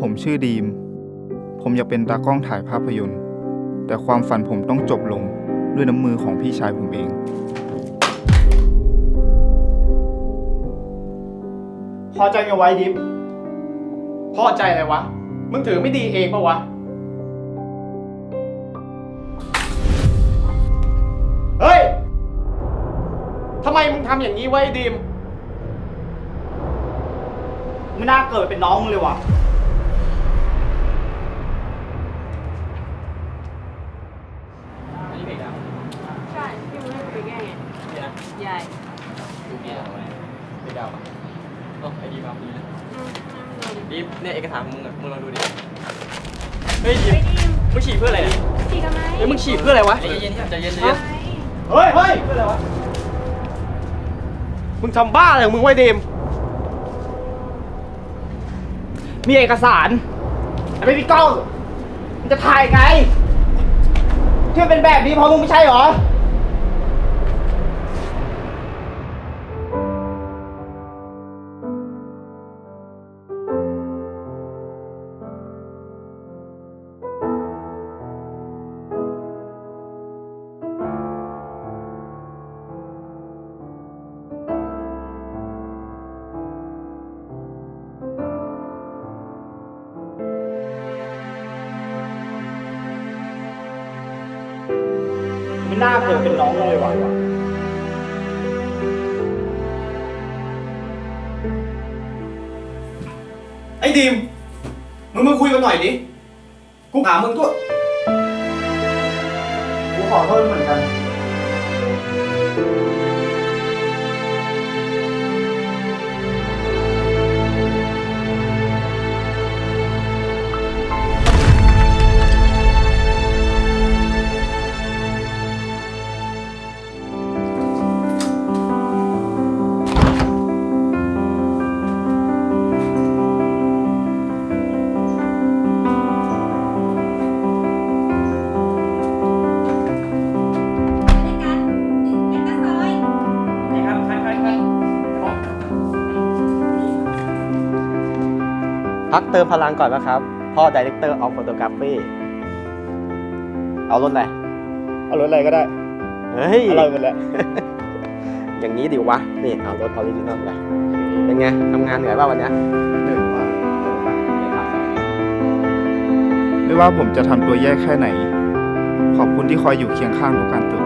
ผมชื่อดีม ผมอยากเป็นตากล้องถ่ายภาพยนตร์ แต่ความฝันผมต้องจบลงด้วยน้ำมือของพี่ชายผมเอง พอใจกันไว้ดิฟพอใจอะไรวะ มึงถือไม่ดีเองปะวะ เฮ้ย ทำไมมึงทำอย่างนี้ไว้ดิม ไม่น่าเกิดเป็นน้องมึงเลยว่ะ ใช่ ที่มึงให้กูไปแก้ไงยไม่เดาอะเอ้าไอ้ดีมาดีนะดีเนี่ยเอกสารของมึงอะ มึงลองดูดิ เฮ้ยดีไปดิมมึงฉี่เพื่ออะไรเนี่ยฉีดทำไมเฮ้ยมึงฉี่เพื่ออะไรวะ ใจเย็นๆใจเย็นๆใจเย็นเฮ้ยเฮ้ยเพื่ออะไรวะ มึงทำบ้าอะไรของมึงไว้ดิมมีเอกสารแต่ไม่มีกล้องมันจะถ่ายไงที่มันเป็นแบบนี้เพราะมึงไม่ใช่เหรอ ไม่น่าเกิดเป็นน้องเลยว่ะไอ้ดิมมึงมาคุยกันหน่อยดิ กูหามึงตัวกูขอโทษเหมือนกัน พักเติมพลังก่อนนะครับ พ่อ Director of Photography เอารถอะไรเอารถอะไรก็ได้เฮ้ยอร่อยหมดแล้วอย่างนี้ดิวะ นี่เอารถออริจินอลไปเป็นไงทำงานเหนื่อยป่ะวันเนี้ยไม่ว่าผมจะทำตัวแย่แค่ไหน ขอบคุณที่คอยอยู่เคียงข้างทุกการเติบ